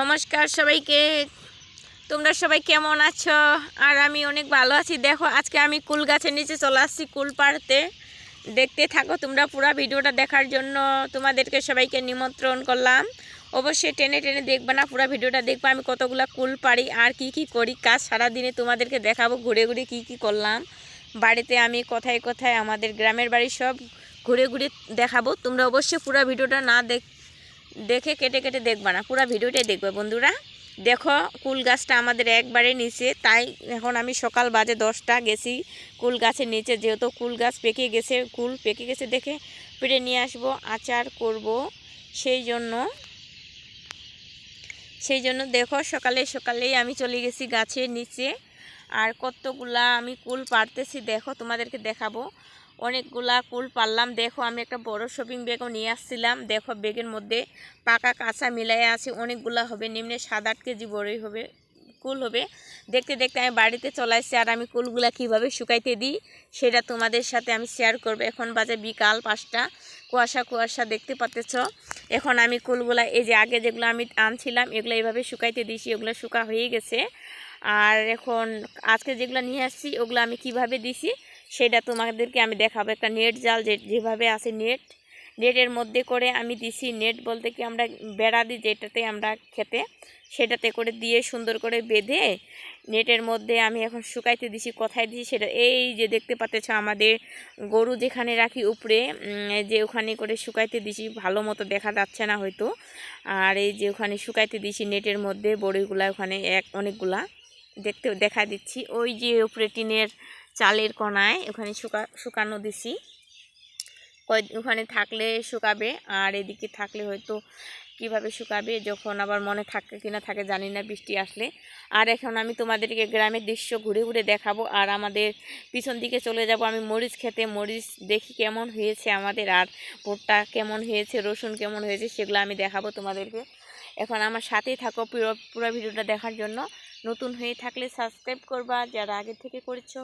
নমস্কার সবাইকে। তোমরা সবাই কেমন আছো? আর আমি অনেক ভালো আছি। দেখো, আজকে আমি কুল গাছের নিচে চলে আসছি কুল পাড়তে। দেখতে থাকো তোমরা পুরো ভিডিওটা দেখার জন্য। তোমাদেরকে সবাইকে নিমন্ত্রণ করলাম। অবশ্যই টেনে টেনে দেখবে না, পুরো ভিডিওটা দেখবে। আমি কতগুলো কুল পাড়ি আর কি কি করি, কাজ সারাদিনে তোমাদেরকে দেখাবো, ঘুরে ঘুরে কি কি করলাম। বাড়িতে আমি কোথায় কোথায়, আমাদের গ্রামের বাড়ি সব ঘুরে ঘুরে দেখাবো। তোমরা অবশ্যই পুরো ভিডিওটা না দেখ দেখে কেটে কেটে দেখবে না, পুরো ভিডিওটাই দেখবে বন্ধুরা। দেখো, কুল গাছটা আমাদের একবারে নিচে, তাই এখন আমি সকাল বাজে দশটা, গেছি কুল গাছের নিচে, যেহেতু কুল গাছ পেকে গেছে, কুল পেকে গেছে দেখে পেড়ে নিয়ে আসব, আচার করব, সেই জন্য। সেই জন্য দেখো, সকালে সকালেই আমি চলে গেছি গাছের নিচে, আর কতগুলা আমি কুল পারতেছি দেখো তোমাদেরকে দেখাবো। অনেকগুলা কুল পারলাম। দেখো, আমি একটা বড় শপিং ব্যাগও নিয়ে আসছিলাম। দেখো, ব্যাগের মধ্যে পাকা কাঁচা মিলাই আছে, অনেকগুলা হবে, নিম্নে সাত আট কেজি বড়ই হবে, কুল হবে। দেখতে দেখতে আমি বাড়িতে চলে আসছি, আর আমি কুলগুলা কীভাবে শুকাইতে দিই সেটা তোমাদের সাথে আমি শেয়ার করব। এখন বাজে বিকাল পাঁচটা, কুয়াশা কুয়াশা, দেখতে পাচ্ছ এখন আমি কুলগুলা, এই যে আগে যেগুলো আমি আনছিলাম, এগুলো এইভাবে শুকাইতে দিয়েছি ওগুলো শুকা হয়ে গেছে। আর এখন আজকে যেগুলো নিয়ে আসছি, ওগুলো আমি কীভাবে দিছি সেটা তোমাদেরকে আমি দেখাবো। একটা নেট জাল যে, যেভাবে আছে নেট, নেটের মধ্যে করে আমি দিছি নেট বলতে কি আমরা বেড়া দিই যেটাতে আমরা খেতে, সেটাতে করে দিয়ে সুন্দর করে বেঁধে নেটের মধ্যে আমি এখন শুকাইতে দিছি, কোথায় দিছি সেটা, এই যে দেখতে পাচ্ছ আমাদের গরু যেখানে রাখি উপরে যে ওখানে করে শুকাইতে দিছি, ভালো মতো দেখা যাচ্ছে না হয়তো। আর এই যে ওখানে শুকাইতে দিছি নেটের মধ্যে, বড়িগুলা ওখানে এক, অনেকগুলা দেখতে দেখা দিচ্ছি। ওই যে উপরে টিনের চালের কণায় ওখানে শুকা, শুকানো দিছি। ওখানে থাকলে শুকাবে, আর এদিকে থাকলে হয়তো কীভাবে শুকাবে, যখন আবার মনে থাকে কিনা থাকে, জানি না, বৃষ্টি আসলে। আর এখন আমি তোমাদেরকে গ্রামের দৃশ্য ঘুরে ঘুরে দেখাবো, আর আমাদের পিছন দিকে চলে যাব আমি মরিচ খেতে। মরিচ দেখি কেমন হয়েছে আমাদের, আর ভুট্টা কেমন হয়েছে, রসুন কেমন হয়েছে, সেগুলো আমি দেখাবো তোমাদেরকে। এখন আমার সাথেই থাকো পুরো পুরো ভিডিওটা দেখার জন্য। নতুন হয়ে থাকলে সাবস্ক্রাইব করবা, যারা আগে থেকে করেছ।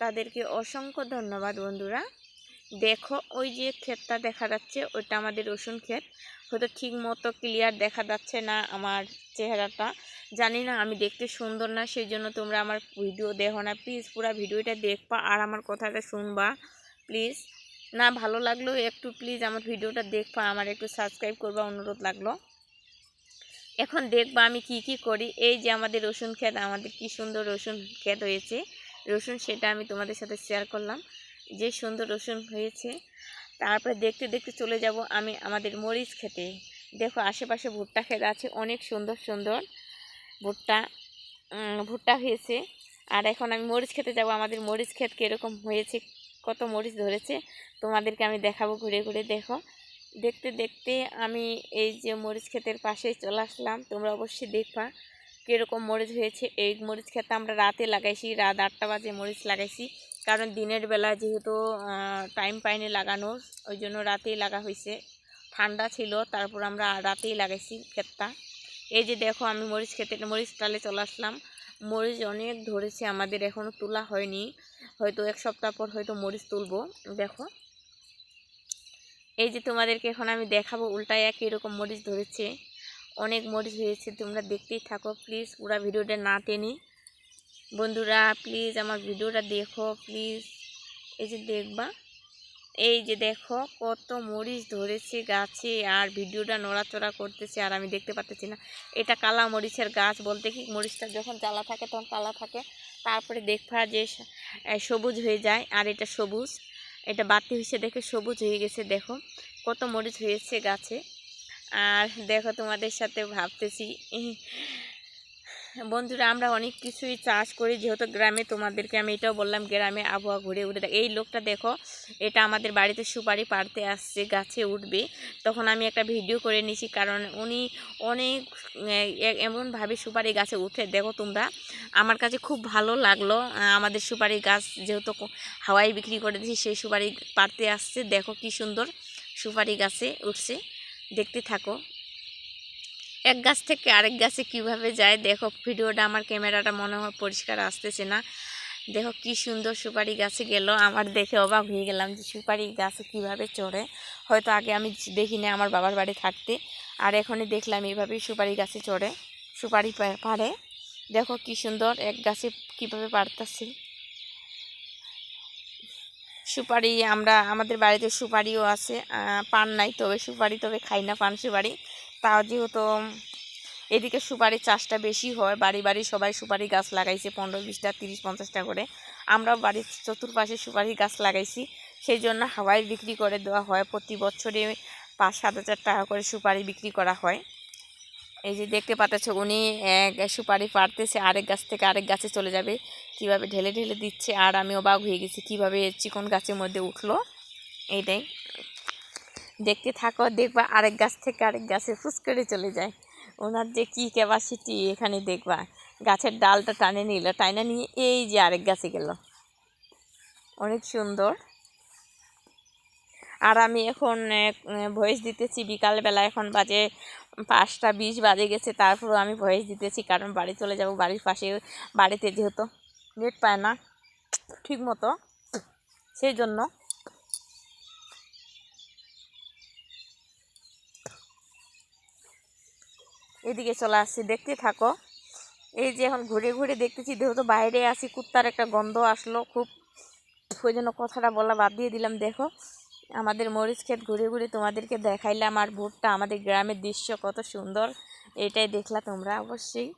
তাদেরকে অসংখ্য ধন্যবাদ, বন্ধুরা। দেখো, ওই যে ক্ষেতটা দেখা যাচ্ছে, ওইটা আমাদের রসুন ক্ষেত। হয়তো ঠিক মতো ক্লিয়ার দেখা যাচ্ছে না আমার চেহারাটা। জানি না, আমি দেখতে সুন্দর না সেই জন্য তোমরা আমার ভিডিও দেখো না। প্লিজ পুরো ভিডিওটা দেখবা আর আমার কথাটা শুনবা প্লিজ না, ভালো লাগল একটু প্লিজ আমার ভিডিওটা দেখবা, আমার একটু সাবস্ক্রাইব করবা, অনুরোধ লাগল। এখন দেখবা আমি কি কি করি। এই যে আমাদের রসুন ক্ষেত, আমাদের কি সুন্দর রসুন ক্ষেত হয়েছে। রসুন সেটা আমি তোমাদের সাথে শেয়ার করলাম। যে সুন্দর রসুন হয়েছে, তারপরে দেখতে দেখতে চলে যাব আমি আমাদের মরিচ খেতে। দেখো আশেপাশে ভুট্টা খেতে আছে, অনেক সুন্দর সুন্দর ভুট্টা ভুট্টা হয়েছে। আর এখন আমি মরিচ খেতে যাব, আমাদের মরিচ ক্ষেত কীরকম হয়েছে, কত মরিচ ধরেছে, তোমাদেরকে আমি দেখাবো ঘুরে ঘুরে। দেখো, দেখতে দেখতে আমি এই যে মরিচ ক্ষেতের পাশেই চলে আসলাম, তোমরা অবশ্যই দেখবা। কীরকম মরিচ হয়েছে, এই মরিচ খেতে আমরা রাতে লাগাইছি, রাত আটটা বাজে মরিচ লাগাইছি। কারণ দিনের বেলা যেহেতু টাইম পাইনি লাগানোর ওই জন্য রাতেই লাগা হয়েছে ঠান্ডা ছিল, তারপর আমরা রাতেই লাগাইছি ক্ষেতটা। এই যে দেখো, আমি মরিচ খেতে, মরিচ টালে চলে আসলাম। মরিচ অনেক ধরেছে, আমাদের এখনও তোলা হয়নি। হয়তো এক সপ্তাহ পর হয়তো মরিচ তুলবো। দেখো। এই যে তোমাদেরকে এখন আমি দেখাবো, উল্টায় এক এরকম মরিচ ধরেছে। অনেক মরিচ হয়েছে, তোমরা দেখতেই থাকো। প্লিজ পুরো ভিডিওটা না টেনি। বন্ধুরা প্লিজ আমার ভিডিওটা দেখো প্লিজ এই যে দেখবা, এই যে দেখো, কত মরিচ ধরেছে গাছে, আর ভিডিওটা নড়াচড়া করতেছে, আর আমি দেখতে পাচ্ছি না। এটা কালা মরিচের গাছ বলতে কি? মরিচটা যখন জ্বালা থাকে, তখন কালা থাকে। তারপরে দেখবা যে সবুজ হয়ে যায়, আর এটা সবুজ। এটা বাতি হয়েছে দেখে সবুজ হয়ে গেছে, দেখো। কত মরিচ হয়েছে গাছে। আর দেখো তোমাদের সাথে ভাবতেছি। বন্ধুরা, আমরা অনেক কিছুই চাষ করি, যেহেতু গ্রামে তোমাদেরকে আমি এটাও বললাম, গ্রামে আবহাওয়া ঘুরে উঠে এই লোকটা দেখো, এটা আমাদের বাড়িতে সুপারি পাড়তে আসছে, গাছে উঠবে। তখন আমি একটা ভিডিও করে নিছি কারণ উনি অনেক এমনভাবে সুপারি গাছে উঠে। দেখো তোমরা, আমার কাছে খুব ভালো লাগল আমাদের সুপারি গাছ যেহেতু হাওয়াই বিক্রি করে দিয়েছি, সেই সুপারি পাড়তে আসছে। দেখো কি সুন্দর সুপারি গাছে উঠছে। দেখতে থাকো। এক গাছ থেকে আরেক গাছে কীভাবে যায়, দেখো। ভিডিওটা আমার ক্যামেরাটা মনে হয় পরিষ্কার আসতেছে না। দেখো কি সুন্দর সুপারি গাছে গেল। আমার দেখে অবাক হয়ে গেলাম যে সুপারি গাছে কীভাবে চড়ে। হয়তো আগে আমি দেখিনি আমার বাবার বাড়ি থাকতে। আর এখনই দেখলাম এইভাবেই সুপারি গাছে চড়ে। সুপারি পাড়ে দেখো কি সুন্দর এক গাছে কীভাবে পারতেছি। সুপারি, আমরা, আমাদের বাড়িতে সুপারিও আছে পান নাই তবে সুপারি, তবে খাই না পান সুপারি। তাও যেহেতু এদিকে সুপারি চাষটা বেশি হয়, বাড়ি বাড়ি সবাই সুপারি গাছ লাগাইছে, পনেরো বিশটা, তিরিশ পঞ্চাশটা করে। আমরাও বাড়ির চতুর্পাশে সুপারি গাছ লাগাইছি সেই জন্য হাওয়ায় বিক্রি করে দেওয়া হয়। প্রতি বছরে পাঁচ, সাত হাজার টাকা করে সুপারি বিক্রি করা হয়। এই যে দেখতে পাচ্ছ, উনি এক সুপারি পারতেছে আরেক গাছ থেকে আরেক গাছে চলে যাবে। কীভাবে ঢেলে ঢেলে দিচ্ছে আর আমি অবাক হয়ে গেছি। কীভাবে চিকন গাছের মধ্যে উঠল? এইটাই। দেখতে থাকো, দেখবা আরেক গাছ থেকে আরেক গাছে ফুস করে চলে যায়। ওনার যে কী ক্যাপাসিটি এখানে দেখবা। গাছের ডালটা টানে নিল, টাইনা নিয়ে এই যে আরেক গাছে গেল। অনেক সুন্দর। আর আমি এখন ভয়েস দিতেছি। বিকালবেলা এখন বাজে পাঁচটা বিশ বাজে গেছে, তারপরও আমি ভয়েস দিতেছি, কারণ বাড়ি চলে যাব, বাড়ির পাশে, বাড়িতে যেহেতু নেট পায় না ঠিক মতো। সেই জন্য। এদিকে চলে আসছি, দেখতে থাকো। এই যে এখন ঘুরে ঘুরে দেখতেছি, যেহেতু বাইরে আছি, কুত্তার একটা গন্ধ আসলো, খুব ওই জন্য কথাটা বলা বাদ দিয়ে দিলাম। দেখো, আমাদের মরিচ ক্ষেত ঘুরে ঘুরে তোমাদেরকে দেখাইলাম, আর ভোটটা আমাদের গ্রামের দৃশ্য কত সুন্দর, এটাই দেখলা তোমরা অবশ্যই।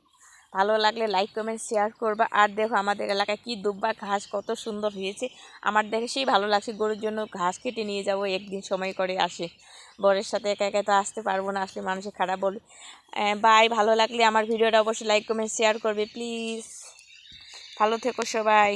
ভালো লাগলে লাইক কমেন্ট শেয়ার করবা। আর দেখো আমাদের এলাকায় কি দুব্বা ঘাস কত সুন্দর হয়েছে। আমার দেখে সেই ভালো লাগছে, গরুর জন্য ঘাস কেটে নিয়ে যাব, একদিন সময় করে আসে। বরের সাথে একা একা তো আসতে পারব না, আসলে মানুষে খারাপ বলবে বাই ভালো লাগলে আমার ভিডিওটা অবশ্যই লাইক কমেন্ট শেয়ার করবে প্লিজ ভালো থেকো সবাই।